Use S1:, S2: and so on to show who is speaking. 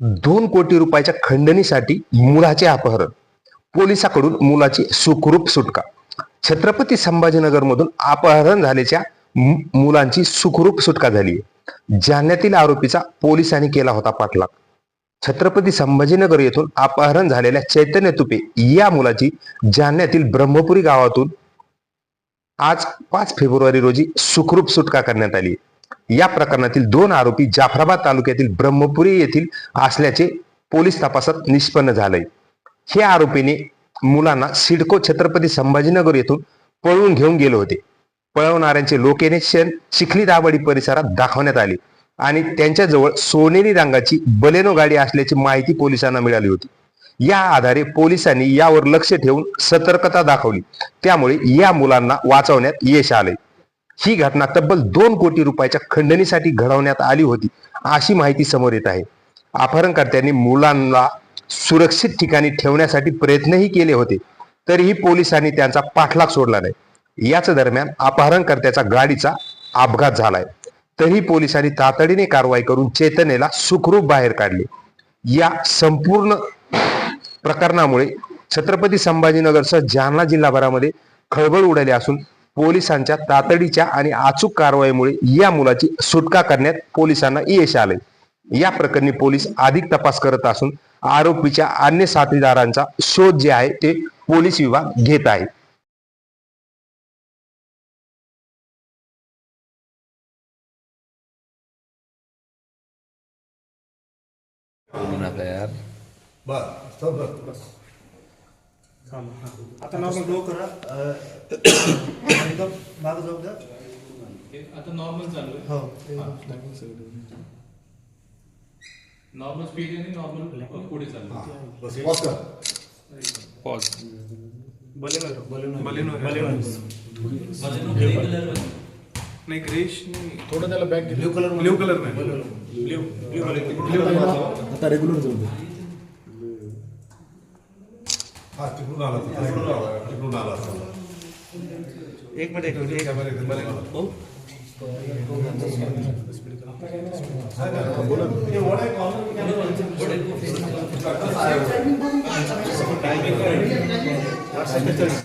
S1: दोन कोटी रुपयाच्या खंडणीसाठी मुलाचे अपहरण. पोलिसाकडून मुलाची सुखरूप सुटका. छत्रपती संभाजीनगरमधून अपहरण झाल्याच्या मुलांची सुखरूप सुटका झाली. जालन्यातील आरोपीचा पोलिसांनी केला होता पाठलाग. छत्रपती संभाजीनगर येथून अपहरण झालेल्या चैतन्य तुपे या मुलाची जालन्यातील ब्रह्मपुरी गावातून आज पाच फेब्रुवारी रोजी सुखरूप सुटका करण्यात आली. या प्रकरणातील दोन आरोपी जाफराबाद तालुक्यातील ब्रह्मपुरी येथील असल्याचे पोलीस तपासात निष्पन्न झालंय. हे आरोपीने मुलांना सिडको छत्रपती संभाजीनगर येथून पळवून घेऊन गेले होते. पळवणाऱ्यांचे लोकेशन चिखली दाबडी परिसरात दाखवण्यात आले आणि त्यांच्याजवळ सोनेरी रंगाची बलेनो गाडी असल्याची माहिती पोलिसांना मिळाली होती. या आधारे पोलिसांनी यावर लक्ष ठेवून सतर्कता दाखवली. त्यामुळे या मुलांना वाचवण्यात यश आले ही घटना तब्बल दोन कोटी रुपयाच्या खंडणीसाठी घडवण्यात आली होती अशी माहिती समोर येत आहे. अपहरणकर्त्यांनी मुलांना सुरक्षित ठिकाणी ठेवण्यासाठी प्रयत्नही केले होते तरीही पोलिसांनी त्यांचा पाठलाग सोडला नाही. याच दरम्यान अपहरणकर्त्याचा गाडीचा अपघात झालाय. तरीही पोलिसांनी तातडीने कारवाई करून चेतनेला सुखरूप बाहेर काढले. या संपूर्ण प्रकरणामुळे छत्रपती संभाजीनगरसह जालना जिल्हाभरामध्ये खळबळ उडाली असून पोलिसांच्या तातडीच्या आणि अचूक कारवाईमुळे या मुलाची सुटका करण्यात पोलिसांना यश आले या प्रकरणी पोलीस अधिक तपास करत असून आरोपीच्या अन्य साथीदारांचा शोध जे आहे ते पोलीस विभाग घेत आहे.
S2: आता नॉर्मल ग्लो करा. अ, एकदम मागं जाऊ द्या.
S3: आता नॉर्मल चालू आहे.
S2: हो.
S3: नॉर्मल स्पीड आणि नॉर्मल पुढे चालू आहे.
S4: पॉज
S5: नाही ग्रेश नाही. थोडं त्याला back blue colour blue colour नाही
S2: आता रेग्युलर जाऊ
S6: हा तिकडून आला तो, तिकडून आला. तिकडून आला.
S2: एक मिनिट एक मिनिट. भाऊ.